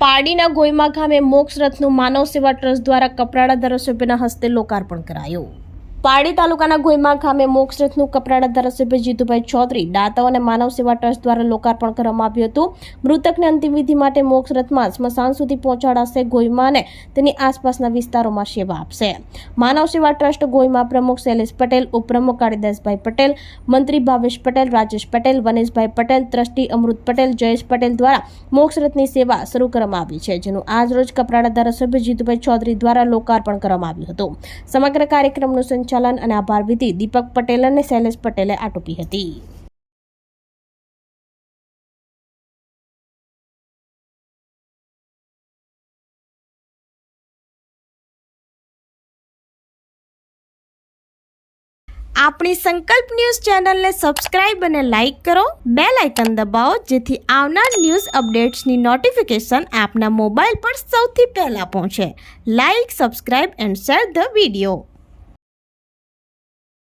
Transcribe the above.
પારડીના ગોયમા ગામે મોક્ષ રથનું માનવ સેવા ટ્રસ્ટ દ્વારા કપરાડા ધારાસભ્યના હસ્તે લોકાર્પણ કરાયું. પારડી તાલુકાના ગોઈમા ગામે મોક્ષરથનું કપરાડા ધારાસભ્ય જીતુભાઈ ચૌધરી દાતાઓ અને માનવ સેવા ટ્રસ્ટ દ્વારા લોકાર્પણ કરવામાં આવ્યું હતું. મૃતકને અંતિમવિધિ માટે મોક્ષરથમાં સ્મશાન સુધી પહોંચાડાશે ગોયમા અને તેની આસપાસના વિસ્તારોમાં સેવા આપશે. માનવ સેવા ટ્રસ્ટ ગોઈમા પ્રમુખ શૈલેષ પટેલ, ઉપપ્રમુખ કાળીદાસભાઈ પટેલ, મંત્રી ભાવેશ પટેલ, રાજેશ પટેલ, વનેશભાઈ પટેલ, ટ્રસ્ટી અમૃત પટેલ, જયેશ પટેલ દ્વારા મોક્ષરથની સેવા શરૂ કરવામાં આવી છે, જેનું આજરોજ કપરાડા ધારાસભ્ય જીતુભાઈ ચૌધરી દ્વારા લોકાર્પણ કરવામાં આવ્યું હતું. સમગ્ર કાર્યક્રમનું સંચાલન અને આભાર દીપક પટેલ અને શૈલેષ પટેલે આટોપી હતી. આપણી સંકલ્પ ન્યૂઝ ચેનલને સબસ્ક્રાઇબ અને લાઇક કરો. બે લાઇકન દબાવો, જેથી આવનાર ન્યૂઝ અપડેટ્સની નોટિફિકેશન આપના મોબાઈલ પર સૌથી પહેલા પહોંચે. Like, subscribe and share the video.